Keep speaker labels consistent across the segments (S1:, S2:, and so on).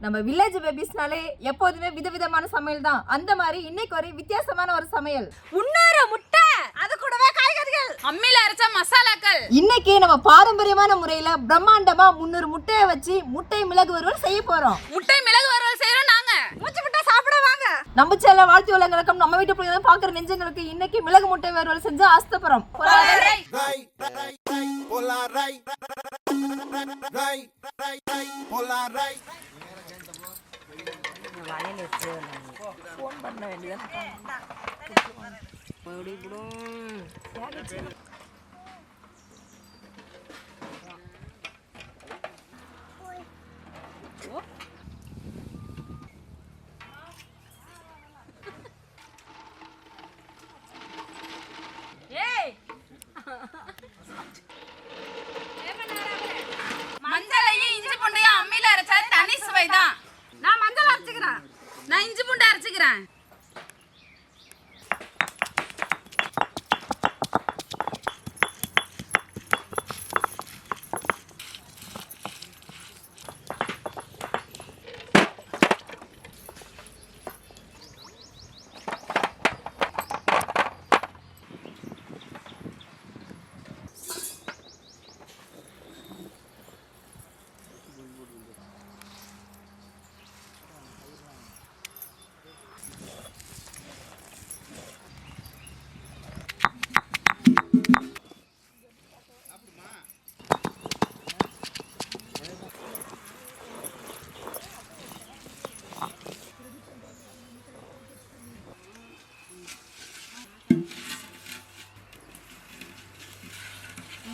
S1: நம்ம வில்லேஜ் பேபிஸ்னாலே எப்போதுமே விதவிதமான சமையல் தான். அந்த மாதிரி இன்னைக்கு ஒரு வித்தியாசமான ஒரு சமையல்.
S2: முன்னூறு முட்டை! அது கூடவே காய்கறிகள்! அம்மியில அரைச்ச மசாலாக்கள்!
S1: இன்னைக்கு நம்ம பாரம்பரியமான முறையில பிரம்மாண்டமா முந்நூறு முட்டையை வச்சு முட்டை மிளகு வறுவல் செய்ய போறோம்.
S2: முட்டை மிளகு வறுவல் செய்யறோம் நாங்க. மூச்சு முட்டை சாப்பிட வாங்க.
S1: நம்ம சேனல வாழ்த்து வளங்களுக்கும் நம்ம வீட்டு பிள்ளைங்க பாக்குற நெஞ்சங்களுக்கு இன்னைக்கு மிளகு முட்டை வறுவல் செஞ்சு ஆஸ்தபுரம்
S2: Nawayan eh, sir. Kuwan ba na yun? Pwede, bro. Pwede, bro.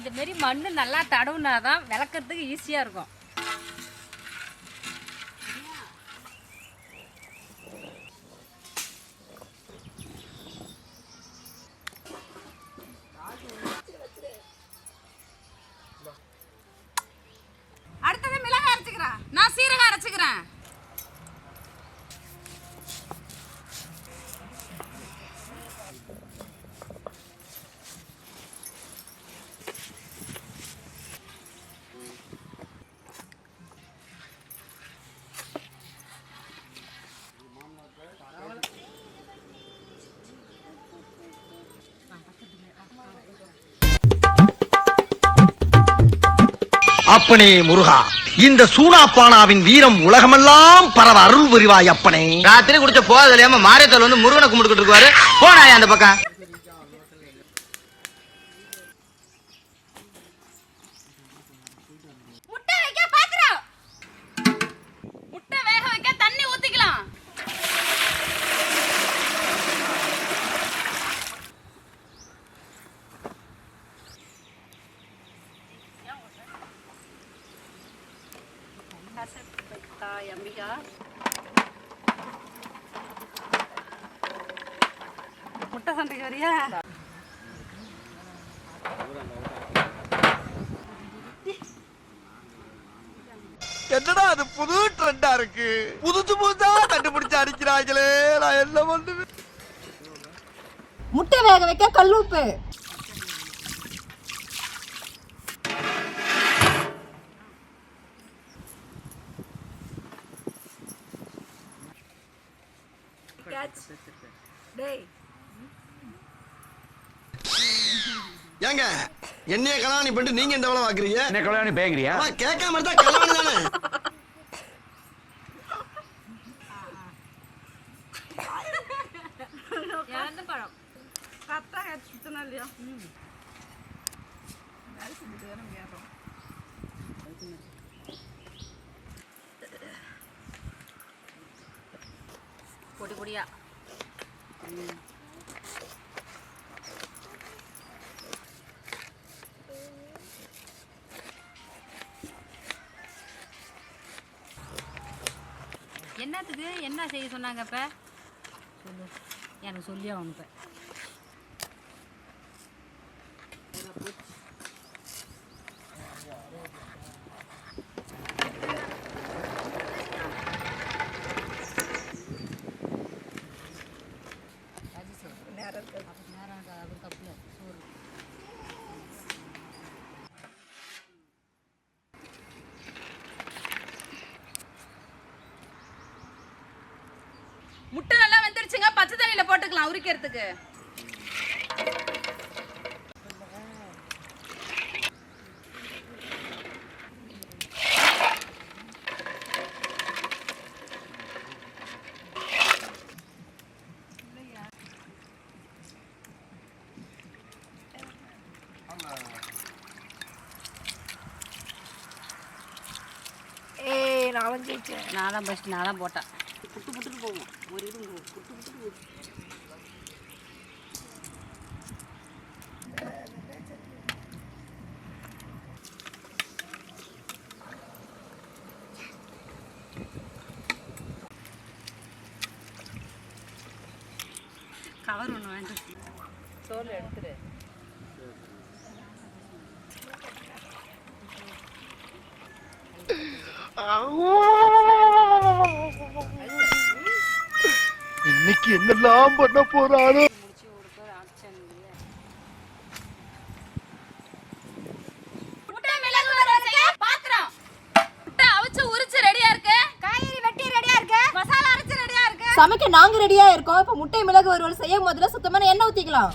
S3: இந்த மண் நல்லா தடவுனா தான் விளக்கறதுக்கு ஈஸியாக இருக்கும்.
S4: அப்பனே முருகா இந்த சூனாப்பானாவின் வீரம் உலகமெல்லாம் பரவ அருள் புரிவாய் அப்பனே.
S5: ராத்திரி குடிச்ச போதல் தெரியாம மாரியத்தல் வந்து முருகனை கும்பிட்டுக்கிட்டு இருக்காரு போனாயா அந்த பக்கம்
S2: முட்டை வைக்க பாத்திரம் முட்டை வேக வைக்க தண்ணி ஊத்திக்கலாம்
S3: அம்பிகா
S2: முட்டை சண்டைக்கு வரியா
S4: என்னடா அது புது ட்ரெண்டா இருக்கு? புதுசு புதுசா கண்டுபிடிச்சு அடிக்கிறாங்களே நான் என்ன பண்ணுவேன்?
S1: முட்டை வேக வைக்க கல்லுப்பு
S4: என்னைய கல்யாணி பண்ணிட்டு நீங்க இந்த வேலை பாக்குறீங்க
S5: என்ன கல்யாணி பேங்கிறியா
S4: கேட்காம இருந்தா கல்யாணி தானே?
S3: பொடி பொடியா? என்னத்துக்கு? என்ன செய்ய சொன்னாங்க இப்போ சொல்லு. எனக்கு சொல்லி ஆகணும் நேரம் அது கப்பில் சோறு
S2: சேர்த்துக்கலாம் உரிக்கிறதுக்கு.
S1: ஏய் நான்
S3: நான் தான் ஃபஸ்ட்டு நான் தான் போட்டேன்.
S2: தோல் எடுத்துரு.
S4: இன்னைக்கு என்னெல்லாம் பண்ண போறானோ
S2: முட்டை மிளகு வறுவலுக்கு பாத்திரம் முட்டை அவிச்சு உரிச்சு ரெடியா இருக்கு.
S1: காய்கறி வெட்டி ரெடியா இருக்கு.
S2: மசாலா அரைச்சு ரெடியா இருக்கு.
S1: சமைக்க நாங்க ரெடியா இருக்கோம். இப்ப முட்டை மிளகு வறுவல் செய்ய முதல்ல சுத்தமான எண்ணெய் ஊத்திக்கலாம்.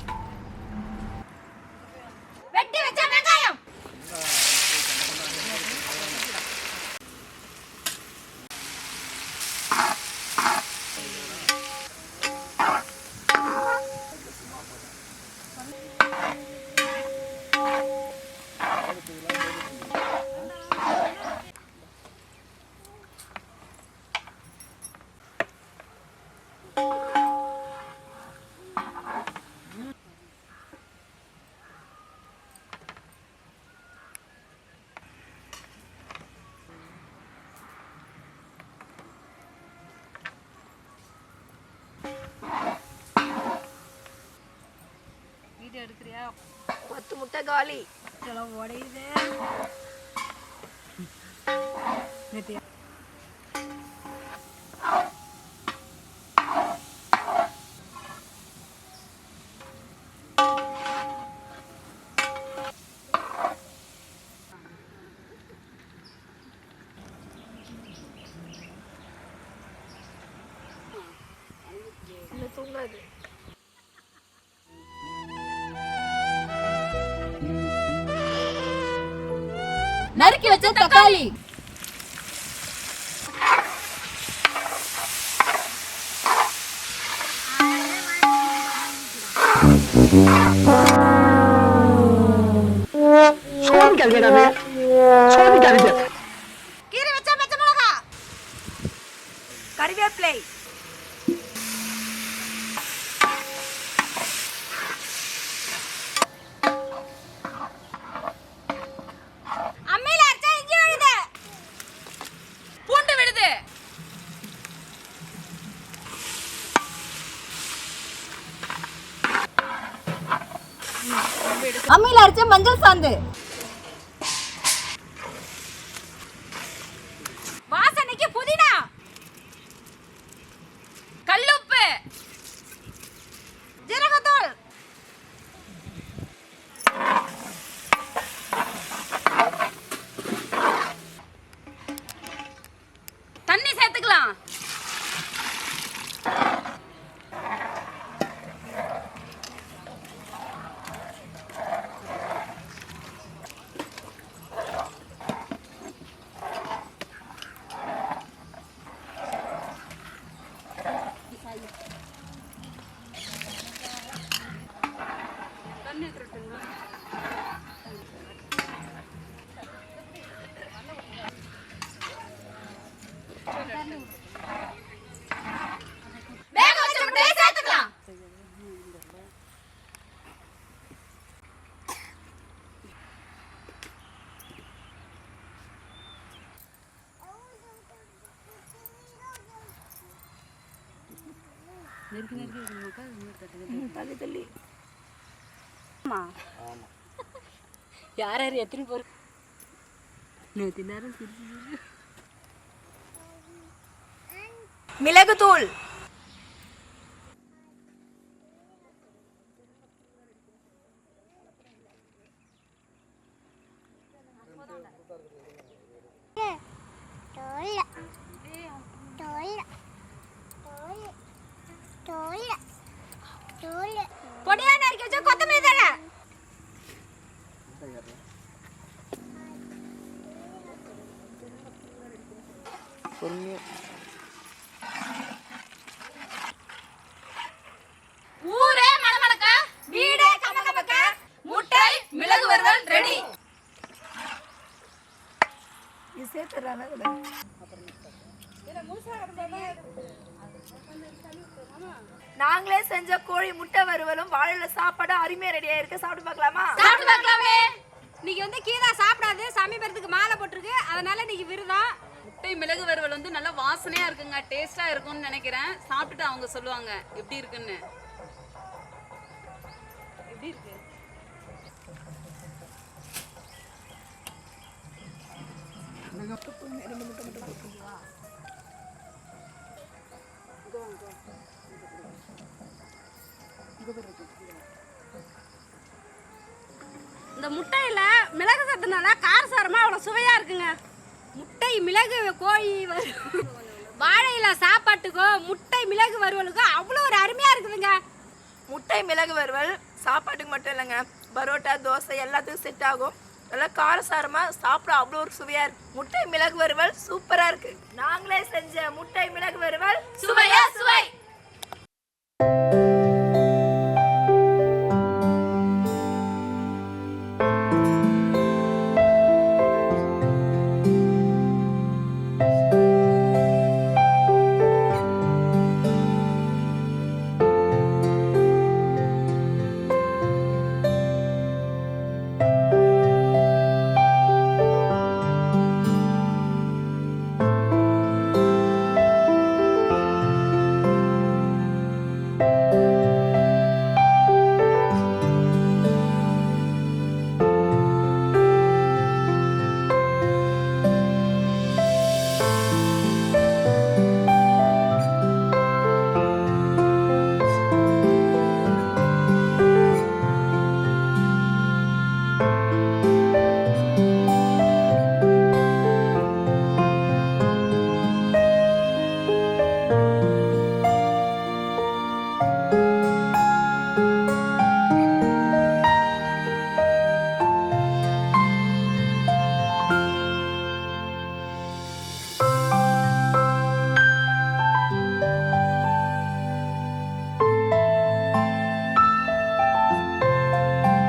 S3: வீடியோ எடுக்கிறியா?
S1: பத்து முட்டை காலி.
S3: இதெல்லாம் உடையுது.
S1: நறுக்கி வச்ச தக்காளி.
S2: கீரை வச்ச பச்சை மிளகா?
S1: கறிவேப்பிலை.
S2: அரைச்ச
S1: மஞ்சள்
S3: நெருக்கி நெருக்கி இருக்கணுமாக்கா
S1: தள்ளி தள்ளி.
S3: ஆமாம் யார் யார் எத்தனை பேர்? நேற்று நேரம் சிரிச்சு.
S2: மிளகுத்தூள் பொடியா நறுக்கி வச்சா கொத்தமல்லி தானே பொறுமையாக
S6: இது சேர்த்துறாங்க நாங்களே செஞ்ச கோழி முட்டை வறுவலும் வாழையில சாப்பாடும் அருமையா ரெடியா இருக்கு சாப்பிட்டு பார்க்கலாமா?
S2: சாப்பிட்டு பார்க்கலாமே.
S3: இன்னைக்கு வந்து கீதா சாப்பிடாது சமீபத்துக்கு மாலை போட்டிருக்கு. அதனால இன்னைக்கு விருதம்.
S2: முட்டை மிளகு வறுவல் வந்து நல்லா வாசனையா இருக்குங்க டேஸ்டா இருக்கும்னு நினைக்கிறேன். சாப்பிட்டுட்டு அவங்க சொல்லுவாங்க எப்படி இருக்குன்னு. எப்படி இருக்கு?
S3: இந்த முட்டையில் மிளகு சத்துனால காரசாரமா அவ்வளோ சுவையாக இருக்குங்க. முட்டை மிளகு கோழி வாழையில் வாழையில சாப்பாட்டுக்கோ முட்டை மிளகு வறுவலுக்கோ அவ்வளோ ஒரு அருமையாக இருக்குதுங்க.
S6: முட்டை மிளகு வறுவல் சாப்பாட்டுக்கு மட்டும் இல்லைங்க. பரோட்டா தோசை எல்லாத்துக்கும் செட் ஆகும். நல்லா காரசாரமாக சாப்பிட அவ்வளோ ஒரு சுவையாக இருக்கு. முட்டை மிளகு வறுவல் சூப்பராக இருக்குது நாங்களே செஞ்ச முட்டை மிளகு வறுவல்
S2: சுவையா சுவை.